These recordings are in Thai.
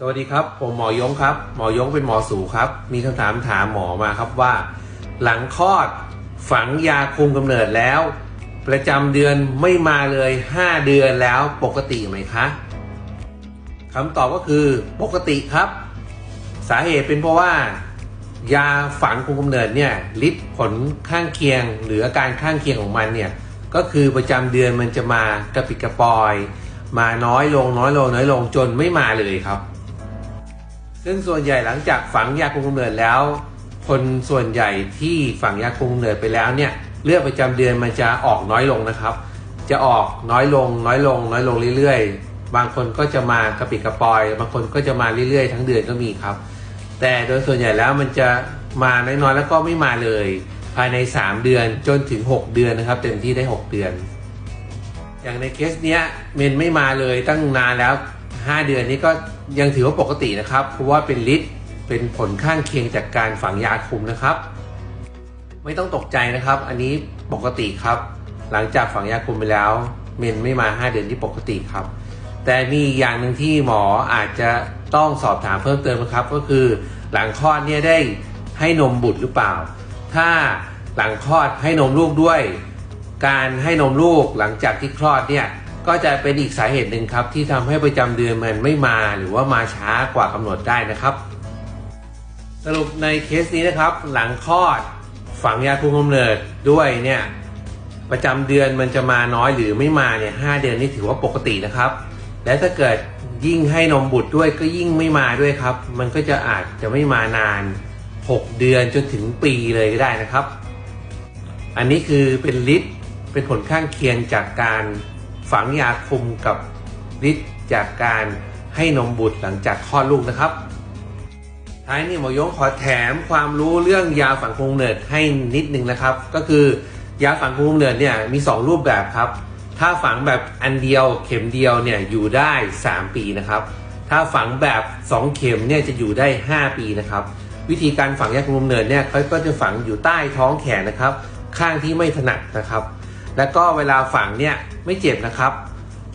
สวัสดีครับ ผมหมอยงครับ หมอยงเป็นหมอสูครับ มีคำถามถามหมอมาครับว่า หลังคลอดฝังยาคุมกำเนิดแล้ว ประจำเดือนไม่มาเลย 5 เดือนแล้วปกติไหมคะคำตอบก็คือปกติครับ สาเหตุเป็นเพราะว่า ยาฝังคุมกำเนิดเนี่ยฤทธิ์ผลข้างเคียง หรืออาการข้างเคียงของมันเนี่ยก็คือประจำเดือนมันจะมากระปิดกระปอย มาน้อยลงน้อยลงน้อยลงจนไม่มาเลยครับ ซึ่งส่วนใหญ่หลังจากฝังยาคุมกำเนิดแล้ว คนส่วนใหญ่ที่ฝังยาคุมกำเนิดไปแล้วเนี่ยเลือดประจำเดือนมันจะออกน้อยลงนะครับ จะออกน้อยลง น้อยลง น้อยลงเรื่อยๆ บางคนก็จะมากระปิดกระปอย บางคนก็จะมาเรื่อยๆ ทั้งเดือนก็มีครับ แต่โดยส่วนใหญ่แล้วมันจะมาน้อยๆแล้วก็ไม่มาเลย ภายใน 3 เดือนจนถึง 6 เดือนนะครับ เต็มที่ได้ 6 เดือน อย่างในเคสเนี้ยเมนไม่มาเลยตั้งนานแล้ว 5 เดือนนี้ก็ยังถือว่าปกตินะครับ เพราะว่าเป็นฤทธิ์เป็นผลข้างเคียงจากการฝังยาคุมนะครับ ไม่ต้องตกใจนะครับ อันนี้ปกติครับ หลังจากฝังยาคุมไปแล้ว เมนไม่มา 5 เดือนที่ปกติครับ แต่มีอย่างหนึ่งที่หมออาจจะต้องสอบถามเพิ่มเติมนะครับ ก็คือหลังคลอดเนี่ยได้ให้นมบุตรหรือเปล่า ถ้าหลังคลอดให้นมลูกด้วย การให้นมลูกหลังจากที่คลอดเนี่ย ก็จะเป็นอีกสาเหตุหนึ่งครับ ที่ทำให้ประจำเดือนมันไม่มาหรือว่ามาช้ากว่ากำหนดได้นะครับ สรุปในเคสนี้นะครับ หลังคลอดฝังยาคุมกำเนิดด้วยเนี่ยประจำเดือนมันจะมาน้อยหรือไม่มาเนี่ยหเดือนนี่ถือว่าปกตินะครับ และถ้าเกิดยิ่งให้นมบุตรด้วยก็ยิ่งไม่มาด้วยครับ มันก็จะอาจจะไม่มานาน 6 เดือนจนถึงปีเลยก็ได้นะครับ อันนี้คือเป็นฤทธิ์เป็นผลข้างเคียงจากการ ฝังยาคุมกับฤทธิ์จากการให้นมบุตรหลังจากคลอดลูกนะครับ ท้ายนี้หมอยงขอแถมความรู้เรื่องยาฝังคุมกำเนิดให้นิดนึงนะครับ ก็คือยาฝังคุมกำเนิดเนี่ยมี 2 รูปแบบครับ ถ้าฝังแบบอันเดียวเข็มเดียวเนี่ยอยู่ได้ 3 ปีนะครับ ถ้าฝังแบบ 2 เข็มเนี่ยจะอยู่ได้ 5 ปีนะครับ วิธีการฝังยาคุมกำเนิดเนี่ยเขาก็จะฝังอยู่ใต้ท้องแขนนะครับ ข้างที่ไม่ถนัดนะครับ แล้วก็เวลาฝังเนี่ย ไม่เจ็บนะครับ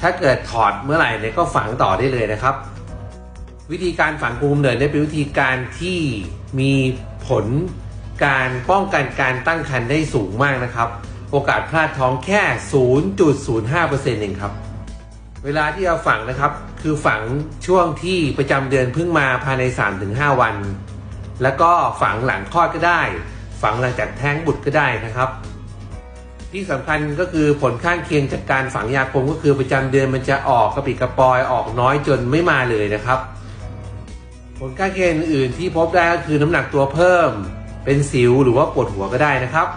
ถ้าเกิดถอดเมื่อไหร่เนี่ยก็ฝังต่อได้เลยนะครับ วิธีการฝังคุมกำเนิดเนี่ยเป็นวิธีการที่มีผลการป้องกันการตั้งครรภ์ได้สูงมากนะครับ โอกาสพลาดท้องแค่ 0.05%เองครับ เวลาที่เราฝังนะครับ คือฝังช่วงที่ประจำเดือนเพิ่งมาภายใน 3-5 วัน แล้วก็ฝังหลังคลอดก็ได้ ฝังหลังจากแท้งบุตรก็ได้นะครับ ที่สำคัญก็คือผลข้างเคียงจากการฝังยาคมก็คือประจำเดือนมันจะออกกระปิดกระปอยออกน้อยจนไม่มาเลยนะครับ ผลข้างเคียงอื่นที่พบได้ก็คือน้ำหนักตัวเพิ่ม เป็นสิวหรือว่าปวดหัวก็ได้นะครับ